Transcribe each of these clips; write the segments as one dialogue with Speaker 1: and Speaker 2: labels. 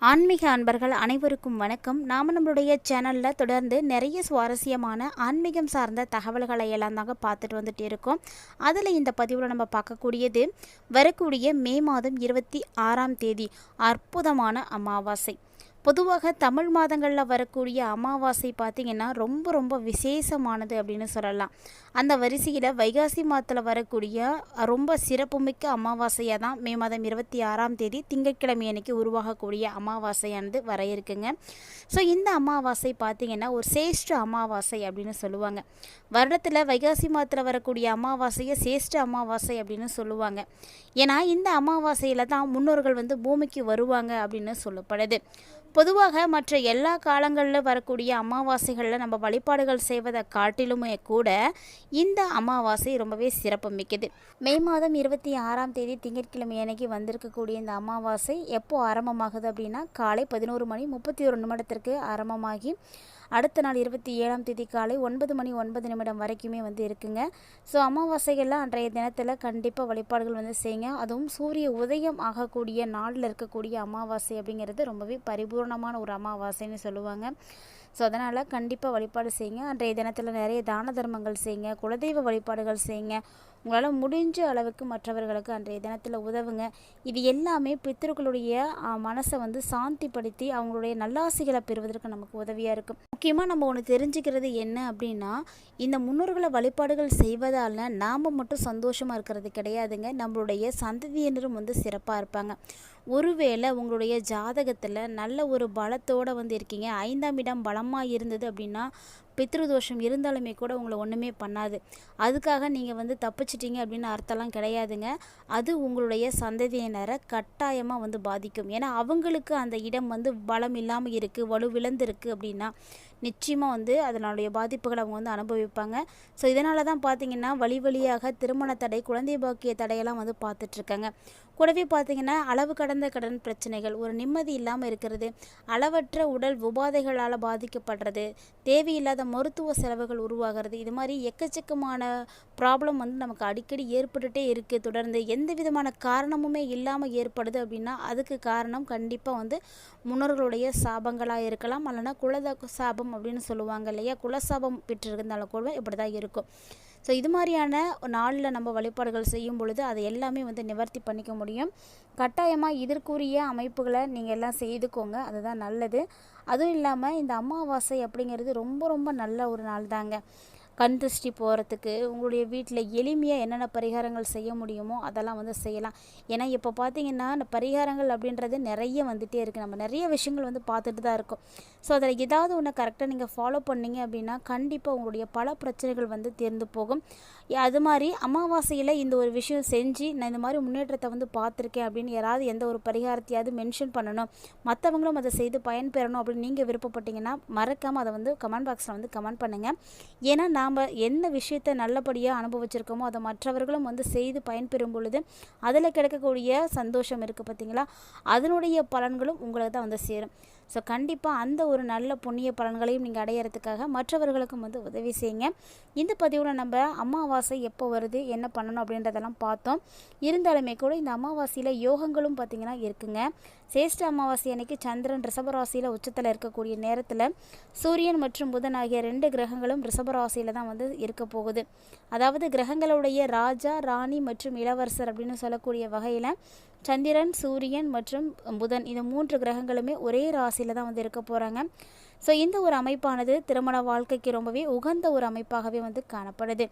Speaker 1: ஆன்மீக அன்பர்கள் அனைவருக்கும் வணக்கம். நாம் நம்மளுடைய சேனலில் தொடர்ந்து நிறைய சுவாரஸ்யமான ஆன்மீகம் சார்ந்த தகவல்களை எல்லாம் தாங்க பார்த்துட்டு வந்துட்டு இருக்கோம். அதில் இந்த பதிவில் நம்ம பார்க்கக்கூடியது வரக்கூடிய மே மாதம் இருபத்தி ஆறாம் தேதி அற்புதமான அமாவாசை. பொதுவாக தமிழ் மாதங்களில் வரக்கூடிய அமாவாசை பார்த்திங்கன்னா ரொம்ப ரொம்ப விசேஷமானது அப்படின்னு சொல்லலாம். அந்த வரிசையில் வைகாசி மாதத்தில் வரக்கூடிய ரொம்ப சிறப்புமிக்க அமாவாசையாக தான் மே மாதம் இருபத்தி ஆறாம் தேதி திங்கட்கிழமை அன்னைக்கு உருவாகக்கூடிய அமாவாசையானது வர இருக்குங்க. ஸோ இந்த அமாவாசை பார்த்திங்கன்னா ஒரு சேஷ்ட அமாவாசை அப்படின்னு சொல்லுவாங்க. வருடத்தில் வைகாசி மாதத்தில் வரக்கூடிய அமாவாசையை சேஷ்ட அமாவாசை அப்படின்னு சொல்லுவாங்க. ஏன்னா இந்த அமாவாசையில் தான் முன்னோர்கள் வந்து பூமிக்கு வருவாங்க அப்படின்னு சொல்லப்படுது. பொதுவாக மற்ற எல்லா காலங்களில் வரக்கூடிய அமாவாசைகளில் நம்ம வழிபாடுகள் செய்வதை காட்டிலுமே கூட இந்த அமாவாசை ரொம்பவே சிறப்பு மிக்கது. மே மாதம் இருபத்தி ஆறாம் தேதி திங்கட்கிழமை அன்னைக்கு வந்திருக்கக்கூடிய இந்த அமாவாசை எப்போ ஆரம்பமாகுது அப்படின்னா காலை பதினோரு மணி முப்பத்தி ஒரு நிமிடத்திற்கு ஆரம்பமாகி அடுத்த நாள் இருபத்தி ஏழாம் தேதி காலை ஒன்பது மணி ஒன்பது நிமிடம் வரைக்குமே வந்து இருக்குங்க. ஸோ அமாவாசைகள்லாம் அன்றைய தினத்தில் கண்டிப்பாக வழிபாடுகள் வந்து செய்யுங்க. அதுவும் சூரிய உதயம் ஆகக்கூடிய நாளில் இருக்கக்கூடிய அமாவாசை அப்படிங்கிறது ரொம்பவே பரிபூர்ணமான ஒரு அமாவாசைன்னு சொல்லுவாங்க. ஸோ அதனால் கண்டிப்பாக வழிபாடு செய்யுங்க. அன்றைய தினத்தில் நிறைய தான தர்மங்கள் செய்யுங்க. குலதெய்வ வழிபாடுகள் செய்யுங்க. உங்களால் முடிஞ்ச அளவுக்கு மற்றவர்களுக்கு அன்றைய தினத்தில் உதவுங்க. இது எல்லாமே பித்தர்களுடைய மனசை வந்து சாந்திப்படுத்தி அவங்களுடைய நல்லாசிகளை பெறுவதற்கு நமக்கு உதவியாக இருக்கும். முக்கியமாக நம்ம ஒன்று தெரிஞ்சுக்கிறது என்ன அப்படின்னா இந்த முன்னோர்களை வழிபாடுகள் செய்வதால் நாம் மட்டும் சந்தோஷமாக இருக்கிறது கிடையாதுங்க. நம்மளுடைய சந்ததியினரும் வந்து சிறப்பாக இருப்பாங்க. ஒருவேளை உங்களுடைய ஜாதகத்தில் நல்ல ஒரு பலத்தோடு வந்து இருக்கீங்க. ஐந்தாம் இடம் பலமாக இருந்தது அப்படின்னா பித்ருதோஷம் இருந்தாலுமே கூட உங்களை ஒன்றுமே பண்ணாது. அதுக்காக நீங்கள் வந்து தப்பிச்சிட்டீங்க அப்படின்னு அர்த்தம்லாம் கிடையாதுங்க. அது உங்களுடைய சந்ததியினரை கட்டாயமாக வந்து பாதிக்கும். ஏன்னா அவங்களுக்கு அந்த இடம் வந்து பலம் இல்லாமல் இருக்குது வலுவிழந்திருக்கு அப்படின்னா நிச்சயமாக வந்து அதனுடைய பாதிப்புகளை அவங்க வந்து அனுபவிப்பாங்க. ஸோ இதனால தான் பார்த்தீங்கன்னா வழி வழியாக திருமண தடை குழந்தை பாக்கிய தடையெல்லாம் வந்து பார்த்துட்ருக்காங்க கூடவே பார்த்தீங்கன்னா அளவு கடந்த கடன் பிரச்சனைகள் ஒரு நிம்மதி இல்லாமல் இருக்கிறது அளவற்ற உடல் உபாதைகளால் பாதிக்கப்படுறது தேவையில்லாத மருத்துவ செலவுகள் உருவாகிறது இது மாதிரி எக்கச்சக்கமான ப்ராப்ளம் வந்து நமக்கு அடிக்கடி ஏற்பட்டுகிட்டே இருக்குது தொடர்ந்து எந்த விதமான காரணமுமே இல்லாமல் ஏற்படுது அப்படின்னா அதுக்கு காரணம் கண்டிப்பாக வந்து முன்னோர்களுடைய சாபங்களாக இருக்கலாம். அல்லனா குலத சாபம் அப்படின்னு சொல்லுவாங்க இல்லையா? குலசாபம் பெற்றிருந்தாலும் கூட இப்படி தான் இருக்கும். ஸோ இது மாதிரியான நாளில் நம்ம வழிபாடுகள் செய்யும் பொழுது அதை எல்லாமே வந்து நிவர்த்தி பண்ணிக்க முடியும். கட்டாயமாக இதற்குரிய அமைப்புகளை நீங்கள் எல்லாம் செய்துக்கோங்க. அதுதான் நல்லது. அதுவும் இல்லாமல் இந்த அமாவாசை அப்படிங்கிறது ரொம்ப ரொம்ப நல்ல ஒரு நாள் தாங்க. கண் திருஷ்டி போகிறதுக்கு உங்களுடைய வீட்டில் எளிமையாக என்னென்ன பரிகாரங்கள் செய்ய முடியுமோ அதெல்லாம் வந்து செய்யலாம். ஏன்னா இப்போ பார்த்தீங்கன்னா இந்த பரிகாரங்கள் அப்படின்றது நிறைய வந்துகிட்டே இருக்குது நம்ம நிறைய விஷயங்கள் வந்து பார்த்துட்டு தான் இருக்கோம். ஸோ அதில் ஏதாவது ஒன்று கரெக்டாக நீங்கள் ஃபாலோ பண்ணீங்க அப்படின்னா கண்டிப்பாக உங்களுடைய பல பிரச்சனைகள் வந்து தேர்ந்து போகும். அது மாதிரி அமாவாசையில் இந்த ஒரு விஷயம் செஞ்சு நான் இந்த மாதிரி முன்னேற்றத்தை வந்து பார்த்துருக்கேன் அப்படின்னு யாராவது எந்த ஒரு பரிகாரத்தையாவது மென்ஷன் பண்ணணும். மற்றவங்களும் அதை செய்து பயன்பெறணும் அப்படின்னு நீங்கள் விருப்பப்பட்டீங்கன்னா மறக்காமல் அதை வந்து கமெண்ட் பாக்ஸில் வந்து கமெண்ட் பண்ணுங்கள் ஏன்னா நாம் என்ன விஷயத்தை நல்லபடியாக அனுபவிச்சிருக்கோமோ அதை மற்றவர்களும் வந்து செய்து பயன்பெறும் பொழுது அதில் கிடைக்கக்கூடிய சந்தோஷம் இருக்குது பார்த்தீங்களா அதனுடைய பலன்களும் உங்களுக்கு தான் வந்து சேரும். ஸோ கண்டிப்பாக அந்த ஒரு நல்ல புண்ணிய பலன்களையும் நீங்கள் அடையிறதுக்காக மற்றவர்களுக்கும் வந்து உதவி செய்யுங்க. இந்த பதிவில் நம்ம அமாவாசை எப்போ வருது என்ன பண்ணணும் அப்படின்றதெல்லாம் பார்த்தோம். இருந்தாலுமே கூட இந்த அமாவாசையில் யோகங்களும் பார்த்திங்கன்னா இருக்குங்க. சேஷ்ட அமாவாசை அன்னைக்கு சந்திரன் ரிஷபராசியில் உச்சத்தில் இருக்கக்கூடிய நேரத்தில் சூரியன் மற்றும் புதன் ஆகிய ரெண்டு கிரகங்களும் ரிஷபராசியில் தான் வந்து இருக்க போகுது. அதாவது கிரகங்களுடைய ராஜா ராணி மற்றும் இளவரசர் அப்படின்னு சொல்லக்கூடிய வகையில் சந்திரன் சூரியன் மற்றும் புதன் இந்த மூன்று கிரகங்களுமே ஒரே ராசியில் தான் வந்து இருக்க போகிறாங்க ஸோ இந்த ஒரு அமைப்பானது திருமண வாழ்க்கைக்கு ரொம்பவே உகந்த ஒரு அமைப்பாகவே வந்து காணப்படுது.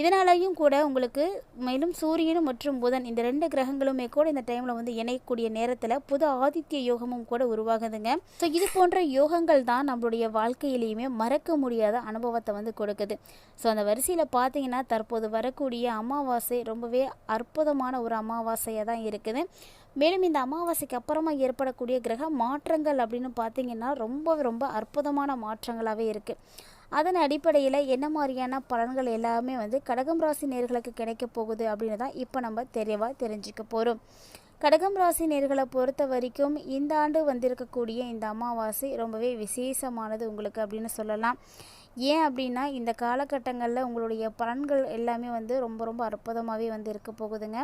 Speaker 1: இதனாலையும் கூட உங்களுக்கு மேலும் சூரியனும் மற்றும் புதன் இந்த ரெண்டு கிரகங்களுமே கூட இந்த டைமில் வந்து இணையக்கூடிய நேரத்தில் புது ஆதித்ய யோகமும் கூட உருவாகுதுங்க. ஸோ இது போன்ற யோகங்கள் தான் நம்மளுடைய வாழ்க்கையிலையுமே மறக்க முடியாத அனுபவத்தை வந்து கொடுக்குது. ஸோ அந்த வரிசையில் பார்த்தீங்கன்னா தற்போது வரக்கூடிய அமாவாசை ரொம்பவே அற்புதமான ஒரு அமாவாசையாக தான் இருக்குது. மேலும் இந்த அமாவாசைக்கு அப்புறமா ஏற்படக்கூடிய கிரக மாற்றங்கள் அப்படின்னு பார்த்தீங்கன்னா ரொம்ப ரொம்ப அற்புதமான மாற்றங்களாகவே இருக்குது அதன் அடிப்படையில் என்ன மாதிரியான பலன்கள் எல்லாமே வந்து கடகம் ராசி நேர்களுக்கு கிடைக்க போகுது அப்படின்னு தான் இப்போ நம்ம தெளிவாக தெரிஞ்சுக்க போகிறோம் கடகம் ராசி நேர்களை பொறுத்த வரைக்கும் இந்த ஆண்டு வந்திருக்கக்கூடிய இந்த அமாவாசை ரொம்பவே விசேஷமானது உங்களுக்கு அப்படின்னு சொல்லலாம். ஏன் அப்படின்னா இந்த காலகட்டங்களில் உங்களுடைய பலன்கள் எல்லாமே வந்து ரொம்ப ரொம்ப அற்புதமாகவே வந்து இருக்க போகுதுங்க.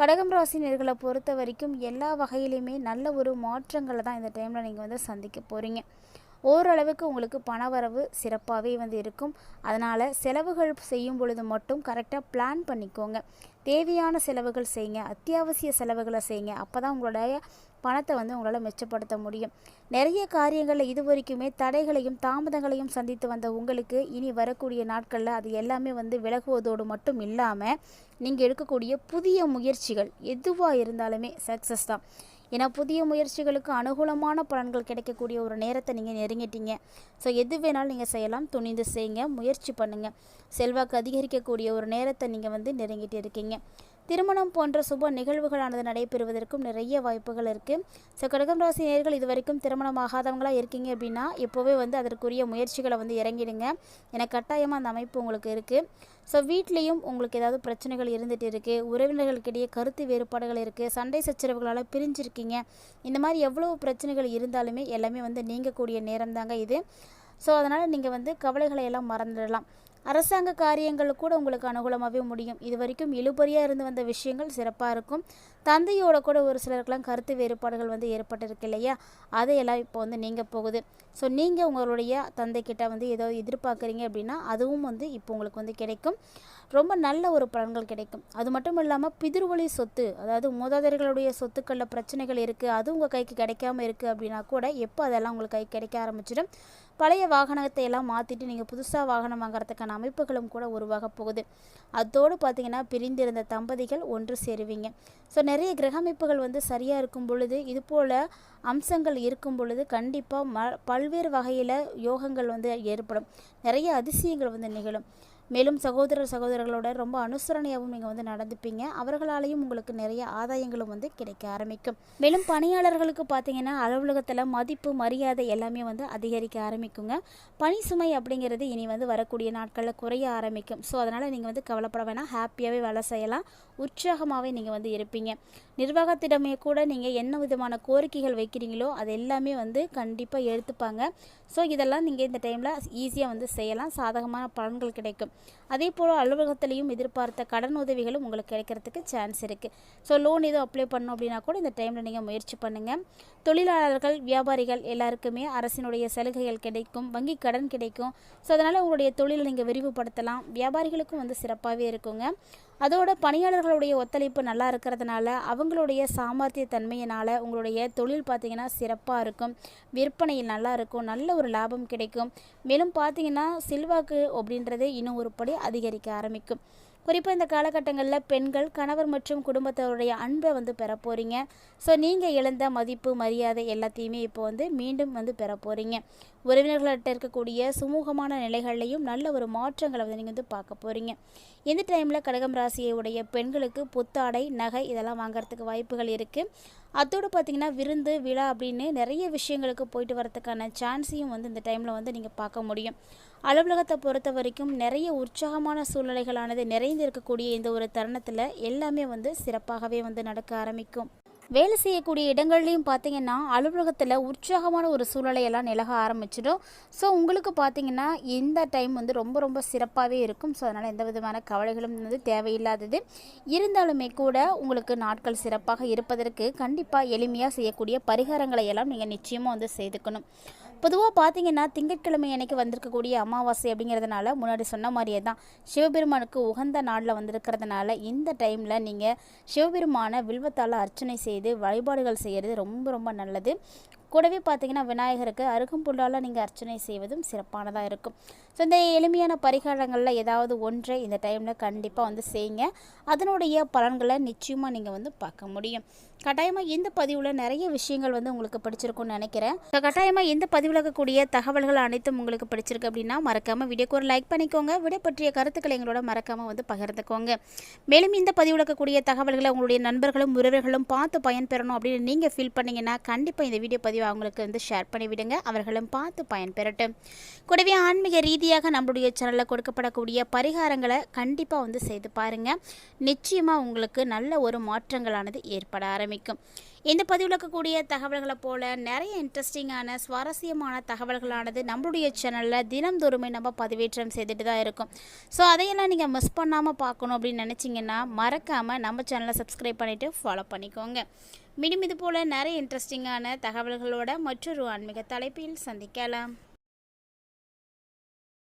Speaker 1: கடகம் ராசி நேர்களை பொறுத்த வரைக்கும் எல்லா வகையிலையுமே நல்ல ஒரு மாற்றங்களை தான் இந்த டைமில் நீங்கள் வந்து சந்திக்க போகிறீங்க ஓரளவுக்கு உங்களுக்கு பணவரவு சிறப்பாகவே வந்து இருக்கும். அதனால் செலவுகள் செய்யும் பொழுது மட்டும் கரெக்டாக பிளான் பண்ணிக்கோங்க. தேவையான செலவுகள் செய்யுங்க அத்தியாவசிய செலவுகளை செய்யுங்க அப்போ தான் உங்களுடைய பணத்தை வந்து உங்களால் மெச்சப்படுத்த முடியும். நிறைய காரியங்களில் இது வரைக்குமே தடைகளையும் தாமதங்களையும் சந்தித்து வந்த உங்களுக்கு இனி வரக்கூடிய நாட்களில் அது எல்லாமே வந்து விலகுவதோடு மட்டும் இல்லாமல் நீங்கள் எடுக்கக்கூடிய புதிய முயற்சிகள் எதுவாக இருந்தாலுமே சக்ஸஸ் தான். ஏன்னா புதிய முயற்சிகளுக்கு அனுகூலமான பலன்கள் கிடைக்கக்கூடிய ஒரு நேரத்தை நீங்கள் நெருங்கிட்டீங்க. ஸோ எது வேணாலும் நீங்கள் செய்யலாம். துணிந்து செய்யுங்க முயற்சி பண்ணுங்கள் செல்வாக்கு அதிகரிக்கக்கூடிய ஒரு நேரத்தை நீங்கள் வந்து நெருங்கிட்டு இருக்கீங்க. திருமணம் போன்ற சுப நிகழ்வுகளானது நடைபெறுவதற்கும் நிறைய வாய்ப்புகள் இருக்குது ஸோ கடகம் ராசி நேர்கள் இது வரைக்கும் திருமணம் ஆகாதவங்களாக இருக்கீங்க அப்படின்னா இப்போவே வந்து அதற்குரிய முயற்சிகளை வந்து இறங்கிடுங்க. ஏன்னா கட்டாயமாக அந்த அமைப்பு உங்களுக்கு இருக்குது ஸோ வீட்லேயும் உங்களுக்கு ஏதாவது பிரச்சனைகள் இருந்துகிட்டு இருக்குது உறவினர்களுக்கிடையே கருத்து வேறுபாடுகள் இருக்குது சண்டை சச்சரவுகளால் பிரிஞ்சிருக்கீங்க இந்த மாதிரி எவ்வளோ பிரச்சனைகள் இருந்தாலுமே எல்லாமே வந்து நீங்கக்கூடிய நேரம் தாங்க இது. ஸோ அதனால் நீங்கள் வந்து கவலைகளை எல்லாம் மறந்துடலாம். அரசாங்க காரியங்கள் கூட உங்களுக்கு அனுகூலமாகவே முடியும். இது வரைக்கும் இழுபறியாக இருந்து வந்த விஷயங்கள் சிறப்பாக இருக்கும். தந்தையோட கூட ஒரு சிலருக்கெல்லாம் கருத்து வேறுபாடுகள் வந்து ஏற்பட்டிருக்கு இல்லையா? அதையெல்லாம் இப்போ வந்து நீங்கள் போகுது. ஸோ நீங்கள் உங்களுடைய தந்தைக்கிட்ட வந்து ஏதோ எதிர்பார்க்குறீங்க அப்படின்னா அதுவும் வந்து இப்போ உங்களுக்கு வந்து கிடைக்கும். ரொம்ப நல்ல ஒரு பலன்கள் கிடைக்கும். அது மட்டும் இல்லாமல் பிதிர்வழி சொத்து அதாவது மூதாதையர்களுடைய சொத்துக்களில் பிரச்சனைகள் இருக்குது அது உங்கள் கைக்கு கிடைக்காம இருக்குது அப்படின்னா கூட எப்போ அதெல்லாம் உங்களுக்கு கை கிடைக்க ஆரம்பிச்சிடும்? பழைய வாகனத்தை எல்லாம் மாற்றிட்டு நீங்கள் புதுசாக வாகனம் வாங்குறதுக்கான அமைப்புகளும் கூட உருவாக போகுது. அதோடு பார்த்தீங்கன்னா பிரிந்திருந்த தம்பதிகள் ஒன்று சேருவீங்க. ஸோ நிறைய கிரக அமைப்புகள் வந்து சரியாக இருக்கும் பொழுது இது போல் அம்சங்கள் இருக்கும் பொழுது கண்டிப்பாக ம பல்வேறு வகையில் யோகங்கள் வந்து ஏற்படும். நிறைய அதிசயங்கள் வந்து நிகழும். மேலும் சகோதரர் சகோதரர்களோட ரொம்ப அனுசரணையாகவும் நீங்கள் வந்து நடந்துப்பீங்க. அவர்களாலேயும் உங்களுக்கு நிறைய ஆதாயங்களும் வந்து கிடைக்க ஆரம்பிக்கும். மேலும் பணியாளர்களுக்கு பார்த்தீங்கன்னா அலுவலகத்தில் மதிப்பு மரியாதை எல்லாமே வந்து அதிகரிக்க ஆரம்பிக்குங்க. பணி சுமை அப்படிங்கிறது இனி வந்து வரக்கூடிய நாட்களில் குறைய ஆரம்பிக்கும். ஸோ அதனால் நீங்கள் வந்து கவலைப்பட வேணாம். ஹாப்பியாகவே வேலை செய்யலாம். உற்சாகமாகவே நீங்கள் வந்து இருப்பீங்க. நிர்வாகத்திடமே கூட நீங்கள் என்ன விதமான கோரிக்கைகள் வைக்கிறீங்களோ அது எல்லாமே வந்து கண்டிப்பாக எடுத்துப்பாங்க. ஸோ இதெல்லாம் நீங்கள் இந்த டைமில் ஈஸியாக வந்து செய்யலாம். சாதகமான பலன்கள் கிடைக்கும். அதே போல் அலுவலகத்திலையும் எதிர்பார்த்த கடன் உதவிகளும் உங்களுக்கு கிடைக்கிறதுக்கு சான்ஸ் இருக்குது ஸோ லோன் எதுவும் அப்ளை பண்ணோம் அப்படின்னா கூட இந்த டைமில் நீங்கள் முயற்சி பண்ணுங்கள் தொழிலாளர்கள் வியாபாரிகள் எல்லாருக்குமே அரசினுடைய சலுகைகள் கிடைக்கும் வங்கி கடன் கிடைக்கும். ஸோ அதனால் உங்களுடைய தொழிலை நீங்கள் விரிவுபடுத்தலாம். வியாபாரிகளுக்கும் வந்து சிறப்பாகவே இருக்குங்க. அதோட பணியாளர்களுடைய ஒத்துழைப்பு நல்லா இருக்கிறதுனால அவங்களுடைய சாமர்த்திய தன்மையினால் உங்களுடைய தொழில் பார்த்திங்கன்னா சிறப்பாக இருக்கும். விற்பனையில் நல்லா இருக்கும். நல்ல ஒரு லாபம் கிடைக்கும். மேலும் பார்த்திங்கன்னா செல்வாக்கு அப்படின்றது இன்னும் ஒரு படி அதிகரிக்க ஆரம்பிக்கும். குறிப்பாக இந்த காலகட்டங்களில் பெண்கள் கணவர் மற்றும் குடும்பத்தவருடைய அன்பை வந்து பெற போகிறீங்க ஸோ நீங்கள் இழந்த மதிப்பு மரியாதை எல்லாத்தையுமே இப்போ வந்து மீண்டும் வந்து பெற போகிறீங்க உறவினர்கள்ட்ட இருக்கக்கூடிய சுமூகமான நிலைகள்லையும் நல்ல ஒரு மாற்றங்களை வந்து நீங்கள் வந்து பார்க்க போகிறீங்க எந்த டைமில் கடகம் ராசியை உடைய பெண்களுக்கு புத்தாடை நகை இதெல்லாம் வாங்குறதுக்கு வாய்ப்புகள் இருக்குது அதோடு பார்த்திங்கன்னா விருந்து விழா அப்படின்னு நிறைய விஷயங்களுக்கு போயிட்டு வரதுக்கான சான்ஸையும் வந்து இந்த டைமில் வந்து நீங்கள் பார்க்க முடியும். அலுவலகத்தை பொறுத்த வரைக்கும் நிறைய உற்சாகமான சூழ்நிலைகளானது நிறைந்து இருக்கக்கூடிய இந்த ஒரு தருணத்தில் எல்லாமே வந்து சிறப்பாகவே வந்து நடக்க ஆரம்பிக்கும். வேலை செய்யக்கூடிய இடங்கள்லையும் பார்த்தீங்கன்னா அலுவலகத்தில் உற்சாகமான ஒரு சூழலையெல்லாம் நிலக ஆரம்பிச்சிடும். ஸோ உங்களுக்கு பார்த்தீங்கன்னா இந்த டைம் வந்து ரொம்ப ரொம்ப சிறப்பாகவே இருக்கும். ஸோ அதனால் எந்த விதமான கவலைகளும் வந்து தேவையில்லாதது. இருந்தாலுமே கூட உங்களுக்கு நாட்கள் சிறப்பாக இருப்பதற்கு கண்டிப்பாக எளிமையாக செய்யக்கூடிய பரிகாரங்களை எல்லாம் நீங்கள் நிச்சயமாக வந்து செய்துக்கணும். பொதுவாக பார்த்தீங்கன்னா திங்கட்கிழமை அன்னைக்கு வந்திருக்கக்கூடிய அமாவாசை அப்படிங்கிறதுனால முன்னாடி சொன்ன மாதிரியே தான் சிவபெருமானுக்கு உகந்த நாளில் வந்திருக்கிறதுனால இந்த டைமில் நீங்கள் சிவபெருமானை வில்வத்தால் அர்ச்சனை செய்து வழிபாடுகள் செய்கிறது ரொம்ப ரொம்ப நல்லது. கூடவே பார்த்தீங்கன்னா விநாயகருக்கு அருகம்புல்லால் நீங்கள் அர்ச்சனை செய்வதும் சிறப்பானதாக இருக்கும். ஸோ இந்த எளிமையான பரிகாரங்களில் ஏதாவது ஒன்றை இந்த டைமில் கண்டிப்பாக வந்து செய்யுங்க. அதனுடைய பலன்களை நிச்சயமாக நீங்கள் வந்து பார்க்க முடியும். கட்டாயமாக இந்த பதிவில் நிறைய விஷயங்கள் வந்து உங்களுக்கு பிடிச்சிருக்கும்னு நினைக்கிறேன். ஸோ கட்டாயமாக இந்த பதிவில் இருக்கக்கூடிய தகவல்கள் அனைத்தும் உங்களுக்கு பிடிச்சிருக்கு அப்படின்னா மறக்காமல் வீடியோக்கு ஒரு லைக் பண்ணிக்கோங்க. வீடியோ பற்றிய கருத்துக்களை எங்களோட மறக்காமல் வந்து பகிர்ந்துக்கோங்க. மேலும் இந்த பதிவில் இருக்கக்கூடிய தகவல்களை உங்களுடைய நண்பர்களும் உறவுகளும் பார்த்து பயன்பெறணும் அப்படின்னு நீங்கள் ஃபீல் பண்ணிங்கன்னா கண்டிப்பாக இந்த வீடியோ பதிவு அவங்களுக்கு வந்து ஷேர் பண்ணிவிடுங்க. அவர்களும் பார்த்து பயன்பெறட்டும். கூடவே ஆன்மீக ரீதியாக நம்மளுடைய சேனலில் கொடுக்கப்படக்கூடிய பரிகாரங்களை கண்டிப்பாக வந்து செய்து பாருங்கள் நிச்சயமாக உங்களுக்கு நல்ல ஒரு மாற்றங்களானது ஏற்பட ஆரம்பிக்கும். இந்த பதிவில் இருக்கக்கூடிய தகவல்களை போல் நிறைய இன்ட்ரெஸ்டிங்கான சுவாரஸ்யமான தகவல்களானது நம்மளுடைய சேனலில் தினம்தோறுமே நம்ம பதிவேற்றம் செய்துட்டு தான் இருக்கும். ஸோ அதையெல்லாம் நீங்கள் மிஸ் பண்ணாமல் பார்க்கணும் அப்படின்னு நினச்சிங்கன்னா மறக்காமல் நம்ம சேனலை சப்ஸ்கிரைப் பண்ணிவிட்டு ஃபாலோ பண்ணிக்கோங்க. மீண்டும் இதுபோல் நிறைய இன்ட்ரெஸ்டிங்கான தகவல்களோட மற்றொரு ஆன்மீக தலைப்பில் சந்திக்கலாம்.